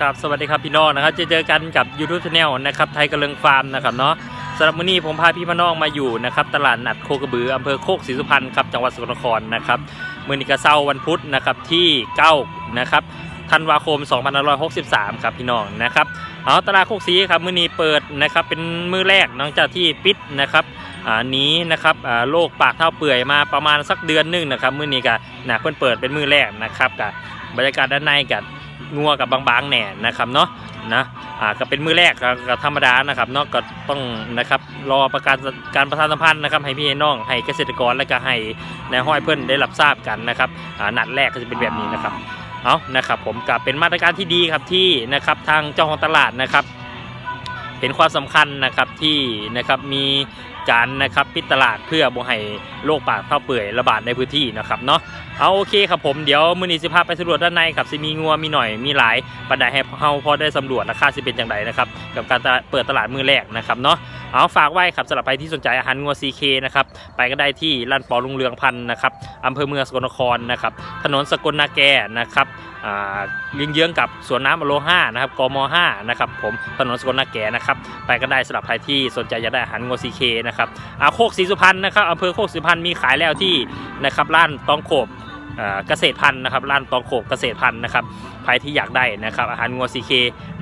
ครับสวัสดีครับพี่น้องนะครับจะเจอกันกับ YouTube Channel นะครับไทยกระเลิงฟาร์มนะครับเนาะสำหรับมื้อนี้ผมพาพี่พน้องมาอยู่นะครับตลาดนัดโคกระบืออำเภอโคกศรีสุพรรณครับจังหวัดสกลนครนะครับมื้อนี้ก็เช้าวันพุธนะครับที่9นะครับธันวาคม 2563 ครับพี่น้องนะครับเอาตลาดโคกศรีครับมื้อนี้เปิดนะครับเป็นมื้อแรกหลังจากที่ปิดนะครับนี้นะครับโรคปากเท่าเปื่อยมาประมาณสักเดือนหนึงนะครับมื้อนี้ก็นะเพิ่นเปิดเป็นมื้อแรกนะครับกับบรรยากาศด้านในกับ งัวกับบางๆแหน่นะครับเนาะนะอ่าก็เป็นมือแรกก็ก็ธรรมดานะครับเนาะก็ต้องนะครับรอประกาศการประชาสัมพันธ์นะครับให้พี่น้องให้เกษตรกรและก็ให้ในายห้อยเพื่อนได้รับทราบกันนะครับอ่านัดแรกก็จะเป็นแบบนี้นะครับเอานะครับผมกับเป็นมาตรการที่ดีครับที่นะครับทางเจ้าของตลาดนะครับ เห็นความสำคัญนะครับที่นะครับมีการนะครับปิดตลาดเพื่อบ่ให้โรคปากเท่าเปื่อยระบาดในพื้นที่นะครับเนาะ เอาโอเคครับผมเดี๋ยวมือนีสิพาไปสำรวจด้านในครับสิมีงัวมีหน่อยมีหลายปันไดให้เฮาพอได้สำรวจราคาสิเป็นอย่างไรนะครับกับการเปิดตลาดมือแรกนะครับเนาะเอาฝากไว้ครับสำหรับใครที่สนใจอาหารงัว CK นะครับไปก็ได้ที่ร้านปอลุงเรืองพันธ์นะครับอำเภอเมืองสกลนครนะครับถนนสกลนาแกนะครับอ่าเยื้องกับสวนน้ำอโลห้านะครับกม5นะครับผมถนนสกลนาแกนะครับไปก็ได้สำหรับใครที่สนใจจะได้อาหารงัว CK นะครับอาโคกศรีสุพรรณนะครับอำเภอโคกศรีสุพรรณมีขายแล้วที่นะครับร้านตองโขบ เกษตรพันธุ์นะครับร้านตองโขกเกษตรพันธุ์นะครับใครที่อยากได้นะครับอาหารงัวซีเค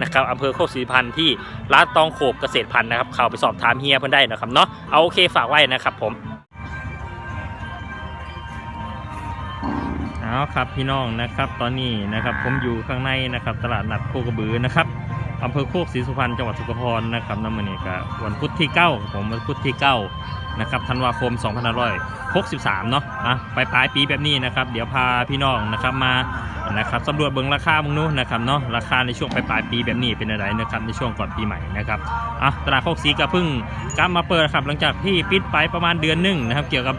นะครับอำเภอโคกศรีพันธุ์ที่ร้านตองโขกเกษตรพันธุ์นะครับเข้าไปสอบถามเฮียเพื่อนได้นะครับเนาะเอาโอเคฝากไว้นะครับผมเอาครับพี่น้องนะครับ ตอนนี้นะครับผมอยู่ข้างในนะครับ ตลาดนัดโคกระบือนะครับ อำเภอโคกศรีสุพรรณจังหวัดสกลนครนะครับน้ำมันนี่ก็วันพุธที่9ครับผมวันพุธที่9นะครับธันวาคม2563เนาะอะปลายปลายปีแบบนี้นะครับ เดี๋ยวพาพี่น้องนะครับมานะครับสำรวจเบิ่งราคามึงนู้นนะครับเนาะราคาในช่วงปลายปลายปีแบบนี้เป็นอะไรนะครับในช่วงก่อนปีใหม่นะครับอะตลาดโคกศรีก็เพิ่งกลับมาเปิดครับหลังจากที่ปิดไปประมาณเดือนหนึ่งนะครับ เกี่ยวกับ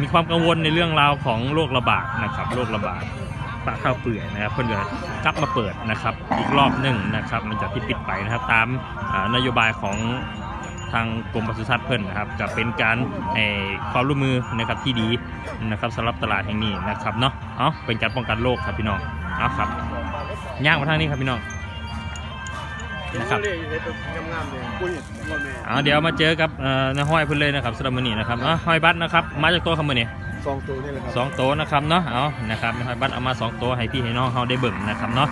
มีความกังวลในเรื่องราวของโรคระบาดนะครับโรคระบาด ปาข้าวเปื่อยนะครับ เพื่อนก็กลับมาเปิดนะครับ อีกรอบหนึ่งนะครับหลังจากที่ปิดไปนะครับตามนโยบายของทางกรมปศุสัตว์เพิ่นนะครับกับเป็นการให้ความร่วมมือนะครับที่ดีนะครับสำหรับตลาดแห่งนี้นะครับเนาะเอาเป็นการป้องกันโรคครับพี่น้องเอาครับย่างมาทางนี้ครับพี่น้องนะครับเอาเดี๋ยวมาเจอกับเอ่อในห้อยเพิ่นเลยนะครับสำหรับมื้อนี้นะครับอะห้อยบัตรนะครับ มาจากตัวคำมื้อนี้ สองตัวนี่แหละครับสองโตวนะครับเนาะเอานะครับในห้อยบัตรเอามาสองโตวให้พี่ให้น้องเฮาได้เบิ่งนะครับเนาะ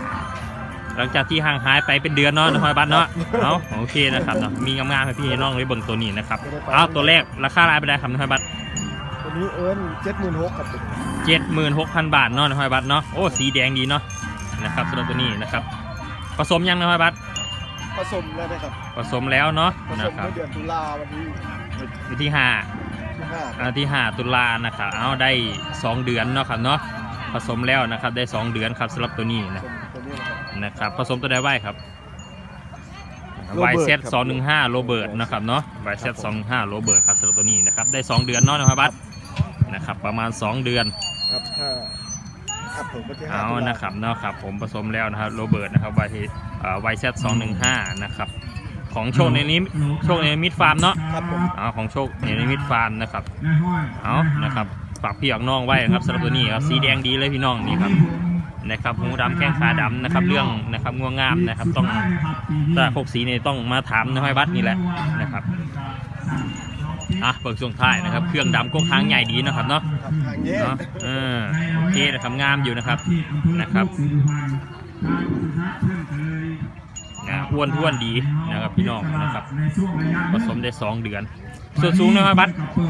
หลังจากที่ห่างหายไปเป็นเดือนเนาะในห้อยบัตรเนาะเอาโอเคนะครับเนาะมีงามๆให้พี่ให้น้องได้เบิ่งตัวนี้นะครับเอาตัวแรกราคารายไปได้ครับในห้อยบัตรตัวนี้เอิญเจ็ดหมื่นหกครับตัวนี้เจ็ดหมื่นหกพันบาทเนาะในห้อยบัตรเนาะโอ้สีแดงดีเนาะนะครับสำหรับตัวนี้นะครับผสมยังในห้อยบัตรผสมแล้วนะครับผสมแล้วเนาะผสนะมครับเมื่อเดือนตุลาวันที่วันที่ห้าที่ห้า อ่าที่ห้าตุลานะครับเอาได้สองเดือนเนาะครับเนาะผสมแล้วนะครับได้สองเดือนครับสำหรับตัวนี้นะตัวนี้นะครับนะครับผสมตัวใดไว้ครับโรไวเบิร์ตเซตครับสองหนึ่งห้าโรเบิร์ตนะครับเนาะไวเซตสองห้าโรเบิร์ตครับสำหรับตัวนี้นะครับได้สองเดือนเนาะในห้อยบัตรนะครับประมาณสองเดือนครับถ้าครับผมก็ที่ห้าเอาตุลานะครับเนาะครับผมผสมแล้วนะครับโรเบิร์ตนะครับไวทีไวเซตสองหนึ่งห้านะครับ ของโชคในนี้โชคในมิดฟาร์มเนาะครับผมเอาของโชคในมิดฟาร์มนะครับเอานะครับฝากพี่ออกน้องไว้นะครับสำหรับตัวนี้ครับสีแดงดีเลยพี่น้องนี่ครับนะครับหูดำแข้งขาดำนะครับเรื่องนะครับง่วงงามนะครับ ต้องตาโคกสีนี่ต้องมาถามในห้อยบัตรนี่แหละนะครับอะเบิกช่วงท้ายนะครับ เครื่องดำกงค้างใหญ่ดีนะครับเนาะครับทางแยกเนาะเออโอเคนะครับงามอยู่นะครับนะครับ นะอ้วนท้วนดีนะครับพี่น้องนะครับผสมได้สองเดือน ส่วนสูงนะครับบัต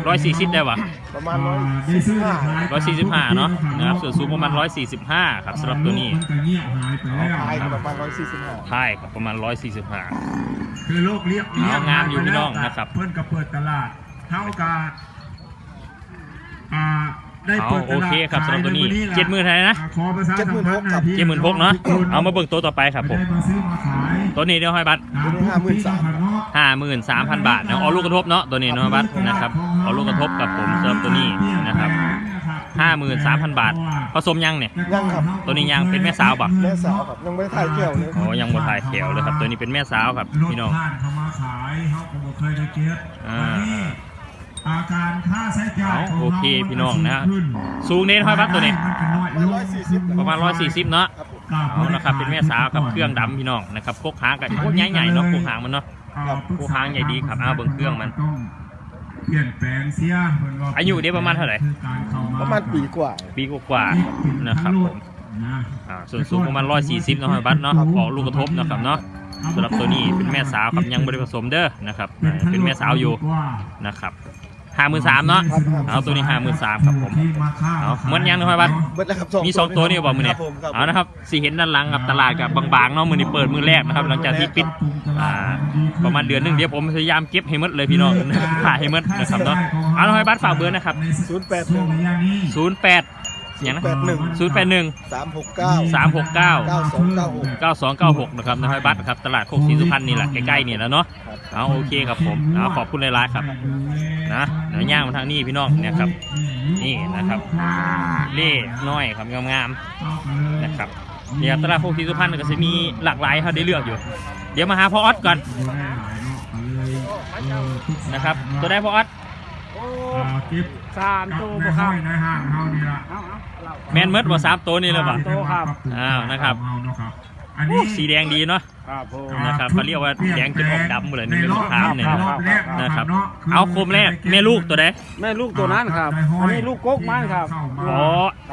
ร้อยสี่สิบได้ปะประมาณร้อยสี่สิบห้าร้อยสี่สิบห้าเนาะนะครับส่วนสูงประมาณร้อยสี่สิบห้าครับสำหรับตัวนี้ท้ายก็ประมาณร้อยสี่สิบห้าท้ายครับประมาณร้อยสี่สิบห้าคือโลกเรียบเอางามอยู่พี่น้องนะครับ เพื่อนก็เปิดตลาดเท่ากับอ่าได้ เอาเปิดตโอลาดเคครับสำหรับตัวนี้ขายใล่ะเจ็ดหมื่นเท่าไหร่นะขอประชาสัมพันธ์หน่อยพี่เจ็ดหมื่นหกเนาะทุกคเอามาเบิ่งตัวต่อไปครับผมได้มาซื้อมาขายตัวนี้เดี๋ยวห้อยบัตรตัวนี้ห้าหมื่นสามห้าหมื่นสามพันบาทนะเอาลูกกระทบเนาะตัวนี้เนาะบัตรนะครับเอาลูกกระทบกับผมสำหรับตัวนี้นะครับห้าหมื่นสามพันบาท ผสมยังเนี่ยยังครับตัวนี้ยังเป็นแม่สาวปะแม่สาวครับยังไม่ได้ถ่ายเกี่ยวเลยโอ้ยังบ่ถ่ายแขวเลยครับ ตัวนี้เป็นแม่สาวครับรถพี่น้องผ่านเข้ามาขายเขาก็บอกเคยได้เก็บอ่าวันนี้ อาการค่าใช้จ่ายเอาของโอเราเคพี่น้องนะขึ้สูงเน้นห้อยบัตรตัวนี้มันก็น้อยประมาณลร้องยสี่สิบประมาณร้อยสี่สิบเนาะครับผมเอานะครับเป็นแม่สาวกับเครื่องดำพี่น้องนะครับโคกหางกับโคกใหญ่ๆเนาะโคกหางมันเนาะผู้ค้างใหญ่ดีครับอ้าวเบิ่งเครื่องมันต้องเปลี่ยนแปลงเสียเพิ่นว่าอายุเดี๋ยวประมาณเท่าไหร่คือการเข้ประมาณปีกว่า ปีกว่าๆนะครับผมนะอ่าส่วนสูงประมาณ140เนาะบัตเนาะออกลูกกระทบนะครับเนาะสำหรับตัวนี้เป็นแม่สาวครับยังบริผสมเด้อนะครับอ่าเป็นแม่สาวอยู่นะครับ ห้าหมื่นสามเนาะเอาตัวนี้ห้าหมื่นสามครับผมเอาเหมือนยังนะครับบัดเบิดแล้วครับมีสองตัวนี่บอกมือเนี่ยครับผมครับเอานะครับสีเห็นด้านหลังกับตลาดกับบางๆเนาะมือนี้เปิดมือแรกนะครับ หลังจากที่ปิดอ่าประมาณเดือนหนึงเดี๋ยวผมพยายามเก็บให้หมดเลยพี่น้องถ่ายให้หมดนะครับเนาะเอาละให้บัตรฝากเบอร์นะครับศูนย์แปดหนึ่ง08อย่างนะแปดหนึ่ง081สามหกเก้า369เก้าสองเก้าหก9296นะครับนายบัตรครับตลาดโคกศรีสุพรรณนี่แหละใกล้ๆนี่แหล้วเนาะ เอาโอเคครับผมเอาขอบคุณหลายๆครับนะเดี๋ยวย่างมาทางนี้พี่น้องเนี่ยครับ นี่นะครับเล่น้อยครับงามๆนะครับเดี๋ยวตลาดโคกศรีสุพรรณก็จะมีหลากหลายให้เขาได้เลือกอยู่ เดี๋ยวมาหาพ่อออสก่อนนะครับ ตัวได้พ่อออสกิฟสามตัตัวในบ่คห้รัอบยในห้างเฮานี่ละเอาเอาเราแมนเมดว่าสามตัวนี่เลยป่ะโตครับอ้าวนะครับเฮาเนาะครับอันนี้สีแดงดีเนาะ ครับผม นะครับเขาเรียกว่าแดงจนออกดำหมดเลยนี่เป็นมะพร้าวเนี่ยในรอบแรกนะครับเนาะเอาโคมแรกแม่ลูกตัวใดแม่ลูกตัวนั้นครับ อันนี้ลูกกกมันครับอ๋อ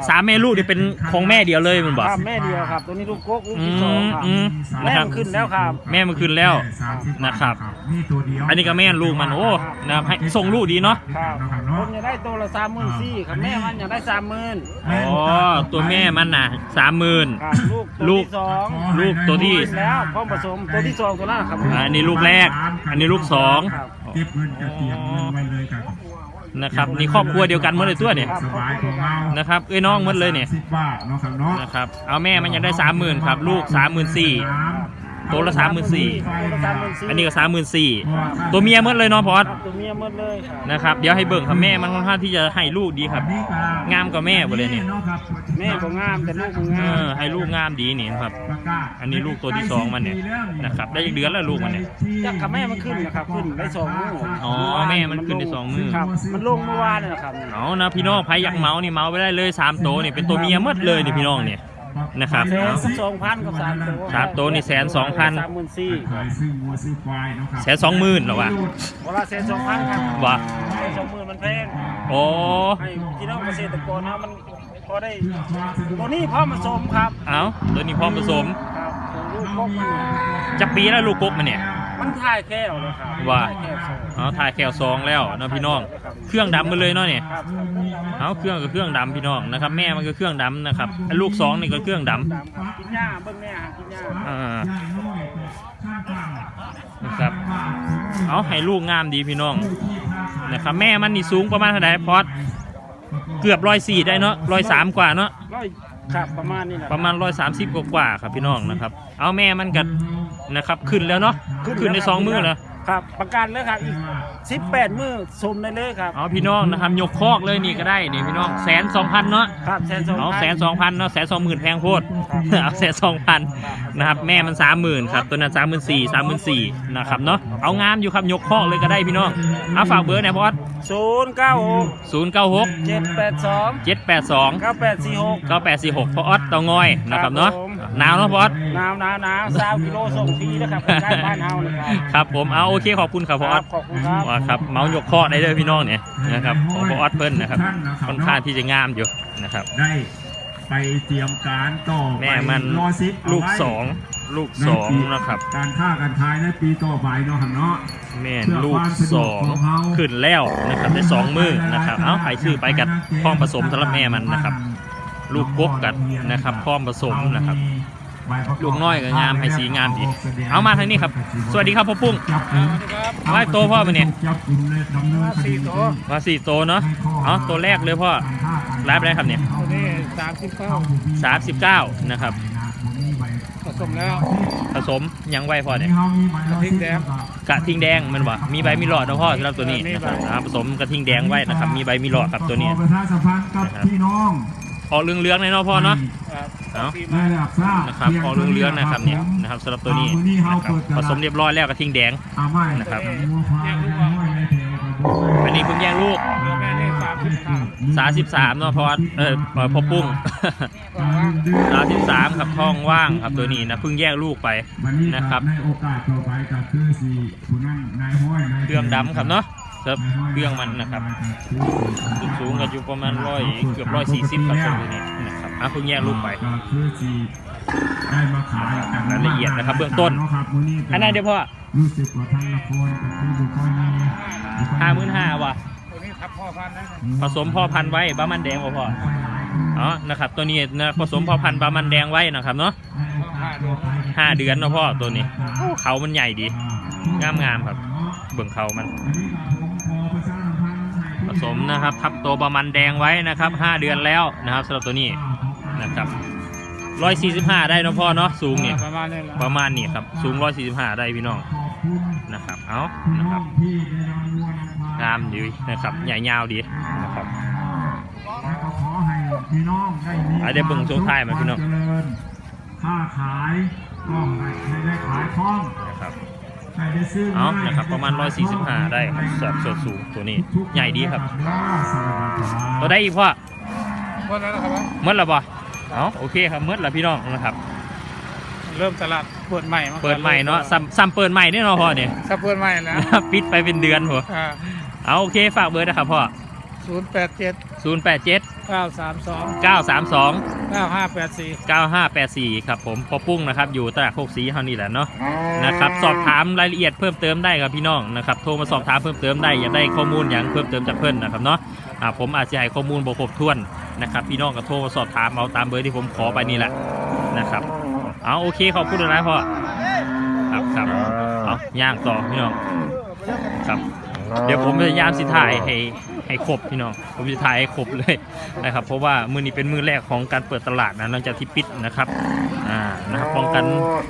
สามแม่ลูกนี่เป็นของแม่เดียวเลยมันบอก ครับแม่เดียวครับ ตัวนี้ลูกกกลูกอืที่สองมครับ อืมแม่นะครับมันขึ้นแล้วครับ แม่มันขึ้นแล้วนะครับนี่ตัวเดียวอันนี้ก็แม่ลูกมันโอ้นะครับให้ส่งลูกดีเนาะ ครับผมจะได้ตัวละสามหมื่นสี่ครับแม่มันอยากได้สามหมื่นอ๋อตัวแม่มันน่ะสามหมื่น ครับลูกตัวลูก ที่สองลูกตัวที่ขึ้นแล้วพร้อมผสมตัวที่สองตัวล่าครับอันนี้ลูกแรก อันนี้ลูกสองเก็บเงินจะเตรียมเงินไว้เลยครับนะครับนี่ครอบครัวเดียวกันหมดเลยตัวเนี่ยสบายของเรานะครับเอ้ยน้องหมดเลยเนี่ยสิบบาทเนาะครับเนาะนะครับเอาแม่มันยังได้สามหมื่นครับ ลูกสามหมื่นสี่ ตัวละสามหมื่นสี่ตัวละสามหมื่นสี่อันนี้ก็สามหมื่นสี่ตัวเมียหมดเลยเนาะพอสครับตัวเมียหมดเลยครับนะครับ เดี๋ยวให้เบิ่งครับแม่มันค่อนข้างที่จะให้ลูกดีครับ งามกว่าแม่หมดเลยเนี่ยแม่ก็งามแต่ลูกก็เองามอให้ลูกงามดีนี่ครับ อันนี้ลูกตัวที่สองมันเนี่ยนะครับ ได้อีกเดือนแล้วลูกมันเนี่ย จากกับแม่มันขึ้นนะครับขึ้นได้สองมืออ๋อแม่มันขึ้นได้สองมื้อ ครับมันลงเมื่อวานนี่นะครับเอานะพี่น้องใครอยากเมานี่เมาไปได้เลยสามตัวนี่เป็นตัวเมียหมดเลยนี่พี่น้องเนี่ย นะครับแสนเอาสองพันกับสามตัวสามตัวนี่แสนสองพันสามหมื่นสี่ขายซื้อวัวซื้อควายเนาะครับแสนสองหมื่นเหรอวะเวลาแสนสองพันครับวะแสนสองหมื่นมันแพงโอ้ให้พี่น้องเกษตรกรนะมันพอได้ตัวนี้พ่อผสมครับ เอาตัวนี้พร้อมผสมครับของลูกกบมันจะปีแล้วลูกกกมันเนี่ย มันถ่ายแก้วเลยครับว่า ถ่ยแก้วสองเอาถ่ายแคลซองแล้วเนาะพี่น้อง เครื่องดำมาเลยเนาะเนี่ยครับเอาเครื่องกับเครื่องดำพี่น้องนะครับ แม่มันก็เครื่องดำนะครับไอ้ลูกสองนี่ก็เครื่องดำ ดำครับกินหญ้าเบิ่งแม่หากินหญ้าอ่านะครับ เอาให้ลูกงามดีพี่น้องนะครับแม่มันนี่สูงประมาณเท่าไหร่พอด เกือบร้อยสี่ได้เนาะร้อยสามกว่าเนาะร้อยครับประมาณนี้แหละประมาณร้อยสามสิบกว่าๆครับพี่น้องนะครับ เอาแม่มันกันนะครับ ขึ้นแล้วเนาะขึ้นในสองมือแล้ว ครับประกันเลยครับอีกสิบแปดมือสมได้เลยครับเอาพี่น้องนะครับยกคอกเลยนี่ก็ได้นี่พี่น้องแสนสองพันเนาะครับแสนสองเอาพันแสนสองพันเนาะแสนสองหมื่นแพงโพดเอาแสนสองพันนะครับแม่มันสามหมื่นครับตัวนั้นสามหมื่นสี่สามหมื่นสี่นะครับเนาะเอางามอยู่ครับยกคอกเลยก็ได้พี่น้องเอาฝากเบอร์หนะพอดศูนย์เก้าหกศูนย์เก้าหกเจ็ดแปดสองเจ็ดแปดสองเก้าแปดสี่หกเก้าแปดสี่หกพออดเตางอยนะครับเนาะครับผม หนาวเนาะพออดหนาวหนาวหนาวสาวกิโลส่งฟรีนะครับใกล้บ้านเฮาเลยครับครับผมเอาโอเคขอบคุณครับพออดขอบคุณครับว่าครับเมาส์ยกคอกได้เลยพี่น้องเนี่ยนะครับของพออดเพิ่นนะครับค่อนข้างที่จะงามอยู่นะครับได้ไปเตรียมการต่อแม่มันรอซิปลูกสองลูกสองนะครับ การค้าการขายในปีต่อไปเนาะครับเนาะแม่นลูกสองขึ้นแล้วนะครับได้สองมือนะครับ เอาใครซื้อไปกับพร้อมผสมสำหรับแม่มันนะครับ ลูกกกกันนะครับพร้อมผสมนะครับลูกน้อยก็งามให้สีงามดี เอามาทางนี้ครับ สวัสดีครับพ่อปุ้งไล่โตพ่อมาเนี่ยสี่โตมาสี่โตวเนาะเอาตัวแรกเลยพ่อรับไปได้ครับเนี่ยตัวนี้สามสิบเก้าสามสิบเก้านะครับ ผสมแล้ว ผสมยังไวพอเนี่ยกระทิงแดงกระทิงแดงมันบ่มีใบมีหลอดนะพ่อสำหรับตัวนี้นะครับอ่าผสมกระทิงแดงไว้นะครับ มีใบมีหลอดครับตัวนี้ขอประ ชาสัมพันธ์กับพี่น้องออกเหลืองๆเลยเนาะพ่อเนาะ ครับเอาได้รับทราบนะครับออกเหลืองๆนะครับเนี่ยนะครับสำหรับตัวนี้นะครับผสมเรียบร้อยแล้วกระทิงแดงอาไม่นะครับงัวควายงัวห้อยในแถวครับผมอันนี้เพิ่งแยกลูกแม่นี่สามสามสิบสามเนาะเพราะว่าเออเอ่อพอปุ้งสามสิบสามครับท้องว่างครับตัวนี้นะเพิ่งแยกลูกไปวันนี้นะครับในโอกาสต่อไปก็คือสี่ผู้นั่งนายห้อยนายเครื่องดำครับเนาะ เซิร์ฟเครื่องมันนะครับสูงก็อยู่ประมาณร้อยเกือบร้อยสี่สิบครับตัวนี้นะครับอะเพิ่งแยกลูกไปรายละเอียดนะครับเบื้องต้นอันนั้นเดี๋ยวพ่อรู้สึกว่าทางละครก็คือบุคคลนี้ห้าหมื่นห้าว่ะตัวนี้ทับพ่อพันธุ์ผสมพ่อพันธุ์ไว้บ้ามันแดงบ่พ่ออ๋อนะครับตัวนี้นะผสมพ่อพันธุ์บ้ามันแดงไว้นะครับเนาะห้าเดือนนะพ่อตัวนี้เขามันใหญ่ดีงามงามๆครับ เบิ่งเขามัน ผสมนะครับ ทับตัวบามันแดงไว้นะครับห้าเดือนแล้วนะครับสำหรับตัวนี้นะครับร้อยสี่สิบห้าได้เนาะพ่อเนาะสูงเนี่ยประมาณนี้แหละประมาณนี้ครับสูงร้อยสี่สิบห้าได้พี่น้องนะครับเอานะครับงามดีนะครับใหญ่ยาวดีนะครับขอให้พี่น้องได้มีอะเดี๋ยวเบิ่งโชว์ท้ายมาพี่น้องควมเจริญค้าขายก็ให้ได้ขายคล่อง เอาง่ยนะครับประมาณ 145 ได้ครับสำหรับส่วนสูงตัวนี้ใหญ่ดีครับสวัสดีครับตัวได้อีกพ่อหมดแล้วนะครับเมื่อละบ่เอาโอเคครับเมื่อละพี่น้องนะครับ เริ่มตลาดเปิดใหม่มาเปิดใหม่เนาะซ้ำซ้ำเปิดใหม่แน่นอนพ่อเนี่ยถ้าเปิดใหม่แล้วปิดไปเป็นเดือนหัวอ่าเอาโอเคฝากเบอร์นะครับพ่อศูนย์แปด เจ็ด0 8 7เก้าสามสอง9 3 2 เก้าห้าแปดสี่9 5 8 4 ครับผมพอปุ้งนะครับ อยู่ตลาดโคกศรีเท่านี้แหละเนาะนะครับ สอบถามรายละเอียดเพิ่มเติมได้ครับพี่น้องนะครับ โทรมาสอบถามเพิ่มเติมได้อยากได้ข้อมูลอย่างเพิ่มเติมจากเพื่อนนะครับเนาะอ่าผมอาจจะให้ข้อมูลบ่ครบถ้วนนะครับพี่น้องก็โทรมาสอบถามเอาตามเบอร์ที่ผมขอไปนี่แหละนะครับเอาโอเคขอบคุณนะพ่อครับครับเอาย่างต่อพี่น้องครับ เดี๋ยวผมพยายามสิถ่ายให้ ให้ครบพี่น้องผมจะถ่ายให้ครบเลยนะครับ เพราะว่ามือนี้เป็นมือแรกของการเปิดตลาดนะหลังจากที่ปิดนะครับอ่านะครับป้องกัน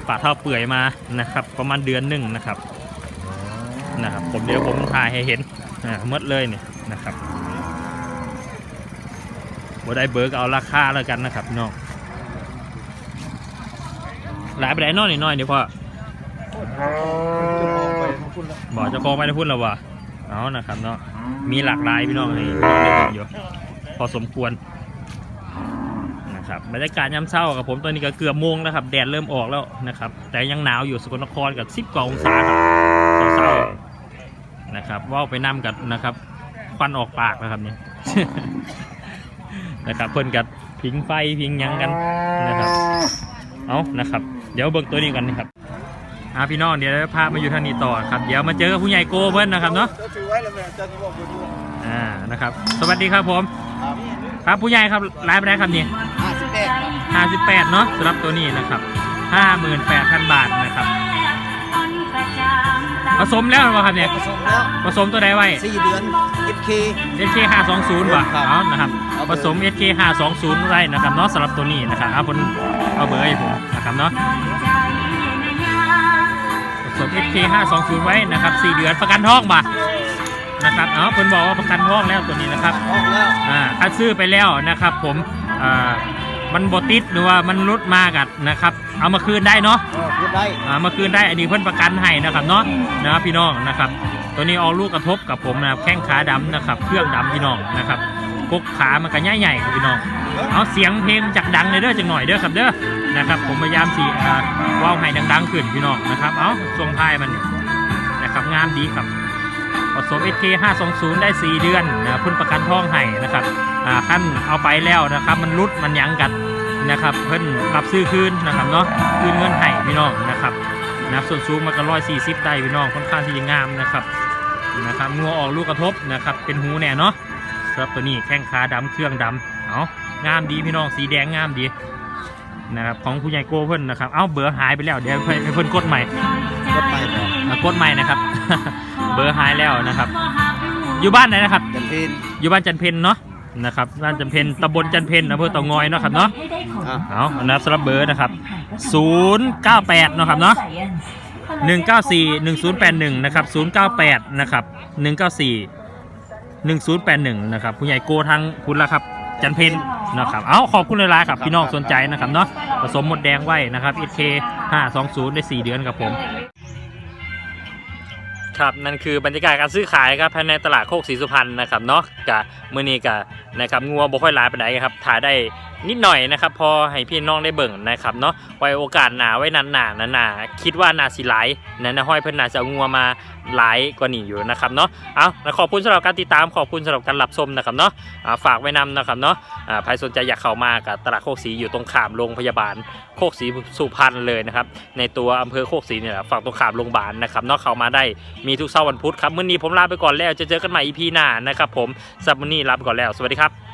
ฝ่าเท้าเปื่อยมานะครับ ประมาณเดือนหนึ่งนะครับนะครับ ผมเดี๋ยวผมถ่ายให้เห็นอ่าหมดเลยเนี่ยนะครับบ่ได้เบิร์กเอาราคาแล้วกันนะครับพี่น้องหลายไปไหนนอกนิดหน่อยเดี๋ยวพอจะมองไปขอบคุณละบอกเจะคองไปนะพูดแล้ววะเอานะครับเนาะ มีหลากหลายพี่น้องให้พี่น้องได้เห็นอยู่พอสมควรนะครับบรรยากาศยามเช้ากับผมตอนนี้ก็เกือบโมงแล้วครับ แดดเริ่มออกแล้วนะครับ แต่ยังหนาวอยู่สกลนครกับสิบกว่าองศาครับเช้าๆนะครับว่าไปนั่กันนะครับควันออกปากนะครับเนี่ยนะครับเพิ่นกับพิงไฟพิงยังกันนะครับเอานะครับ เดี๋ยวเบิ่งตัวนี้กันนะครับ อ่าพี่น้องเดี๋ยวพามาอยู่ทางนี้ต่อครับ เดี๋ยวมาเจอกับผู้ใหญ่โกเพิ่นนะครับเนาะจะถือไว้แล้วแม่จะบอกไปดูอ่านะครับ สวัสดีครับผม ครับครับผู้ใหญ่ครับรายไปได้ครับนี่ห้าสิบแปดครับห้าสิบแปดเนาะสำหรับตัวนี้นะครับห้าหมื่นแปดพันบาทนะครับ ผสมแล้วหรือเปล่าครับเนี่ย ผสมแล้วผสมตัวใดไว้ สี่เดือน FK SK 520ว่ะครับเอานะครับเอาผเบอร์สม SK 520ไว้นะครับเนาะสำหรับตัวนี้นะครับเอาบนเอาเบอร์ให้ผมนะครับเนาะ ผสม SK 520ไว้นะครับ4เดือนประกันท้องบ่ะนะครับเอาเพิ่นบอกว่าประกันท้องแล้วตัวนี้นะครับออกแล้วอ่าถ้าซื้อไปแล้วนะครับ ผมอ่ามันบติดหรือว่ามันรุดมากัดนะครับ เอามาคืนได้เนาะเออพูดได้อ่ามาคืนได้อันนี้เพื่อนประกันให้นะครับเนาะนะครับพี่น้องนะครับ ตัวนี้ออกลูกกระทบกับผมนะครับแข้งขาดำนะครับ เครื่องดำพี่น้องนะครับ กกขามันก็ใหญ่ๆครับพี่น้องเอาเสียงเพลงจากดังเลยเด้อจังหน่อยเด้อครับเด้อนะครับ ผมพยายามสีว่าวให้ดังๆขึ้นพี่น้องนะครับเอาทรงท้ายมันนะครับงามดีครับผสม SK 520 ได้ 4 เดือนนะพิ่นประกันท้องให้นะครับอ่าขั้นเอาไปแล้วนะครับ มันรุดมันยังกันนะครับ เพิ่นรับซื้อคืนนะครับเนาะคืนเงินให้พี่น้องนะครับนะส่วนสูงมันก็ร้อยสี่สิบได้พี่น้องค่อนข้างที่จะงามนะครับนะครับงัวออกลูกกระทบนะครับเป็นหูแน่เนาะ สำหรับตัวนี้แข้งขาดำเครื่องดำเอางามดีพี่น้องสีแดงงามดีนะครับของผู้ใหญ่โกเพิ่นนะครับ เอาเบอร์หายไปแล้วเดี๋ยวให้ให้เพิ่นกดใหม่รถไปต่ออะกดใหม่นะครับ เบอร์หายแล้วนะครับ อยู่บ้านไหนนะครับจันเพนอยู่บ้านจันเพนเนาะนะครับบ้านจันเพนตำบลจันเพนอำเภอเต่างอยเนาะครับเนาะอะเอาอันนั้นสำหรับเบอร์นะครับ098เนาะครับเนาะ194 1081นะครับ098นะครับ194 1081นะครับผู้ใหญ่โกทางคุณละครับ จันเพนนะครับเอาขอบคุณเลยล่ะครับพี่น้องสนใจนะครับเนาะผสมหมดแดงไว้นะครับ SK 520 ได้ 4 เดือนครับผม ครับนั่นคือบรรยากาศการซื้อขายครับภายในตลาดโคกศรีสุพรรณนะครับเนาะกะมื้อนี้กะนะครับงัวบ่ค่อยหลายปานใดครับถ่ายได้นิดหน่อยนะครับพอให้พี่น้องได้เบิ่งนะครับเนาะไว้โอกาสหนาไว้นานๆนานๆคิดว่าน่าสิหลนะนะห้อยเพิ่นนาจะงัวมาหลายกว่านี้อยู่นะครับเนาะเอาแล้วขอบคุณสำหรับการติดตามขอบคุณสำหรับการรับชมนะครับเนาะฝากไว้นำนะครับเนาะใครสนใจอยากเข้ามากับตลาดโคกศรีอยู่ตรงข้ามโรงพยาบาลโคกศรีสุพรรณเลยนะครับในตัวอำเภอโคกศรีเนี่ยฝั่งตรงข้ามโรงพยาบาลนะครับเนาะเข้ามาได้มีทุกเช้าวันพุธครับมื้อนี้ผมลาไปก่อนแล้วจะเจอกันใหม่ EP หน้านะครับผมสำหรับมื้อนี้ลาไปก่อนแล้วสวัสดีครับ